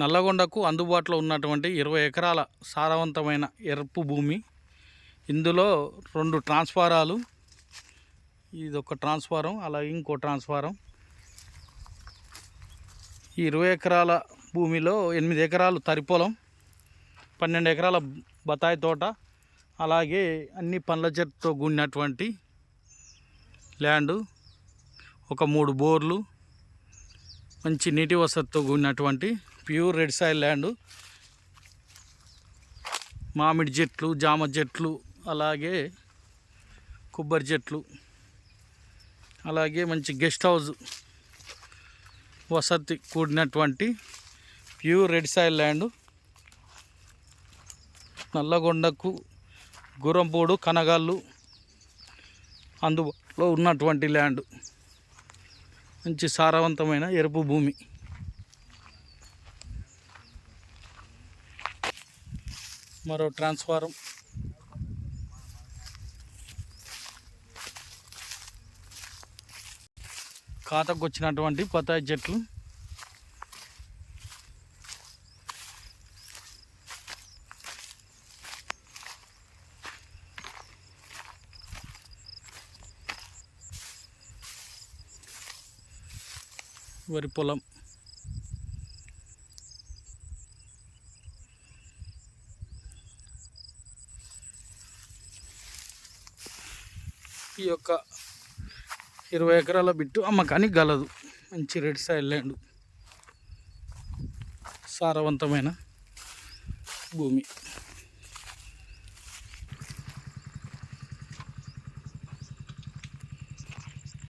నల్లగొండకు అందుబాటులో ఉన్నటువంటి ఇరవై ఎకరాల సారవంతమైన ఎరుపు భూమి. ఇందులో రెండు ట్రాన్స్ఫారాలు. ఇది ఒక ట్రాన్స్ఫారం అలాగే ఇంకో ట్రాన్స్ఫారం. ఈ ఇరవై ఎకరాల భూమిలో ఎనిమిది ఎకరాలు తరి పొలం పన్నెండు ఎకరాల బత్తాయి తోట అలాగే అన్ని పండ్ల చెట్టుతో కూడినటువంటి ల్యాండు ఒక మూడు బోర్లు మంచి నీటి వసతితో కూడినటువంటి ప్యూర్ రెడ్ సాయిల్ ల్యాండ్. మామిడి చెట్లు జామ చెట్లు అలాగే కొబ్బరి చెట్లు అలాగే మంచి గెస్ట్ హౌస్ వసతి కూడినటువంటి ప్యూర్ రెడ్ సాయిల్ ల్యాండ్. నల్లగొండకు గురంపూడు కనగాళ్ళు అందుబాటులో ఉన్నటువంటి ల్యాండ్. మంచి సారవంతమైన ఎరుపు భూమి. మరో ట్రాన్స్ఫారం. ఖాతాకు వచ్చినటువంటి పతాయి చెట్లు వరి పొలం. ఈ యొక్క ఇరవై ఎకరాల బిట్టు అమ్మకానికి గలదు. మంచి రెడ్ సైడ్ ల్యాండ్. సారవంతమైన భూమి.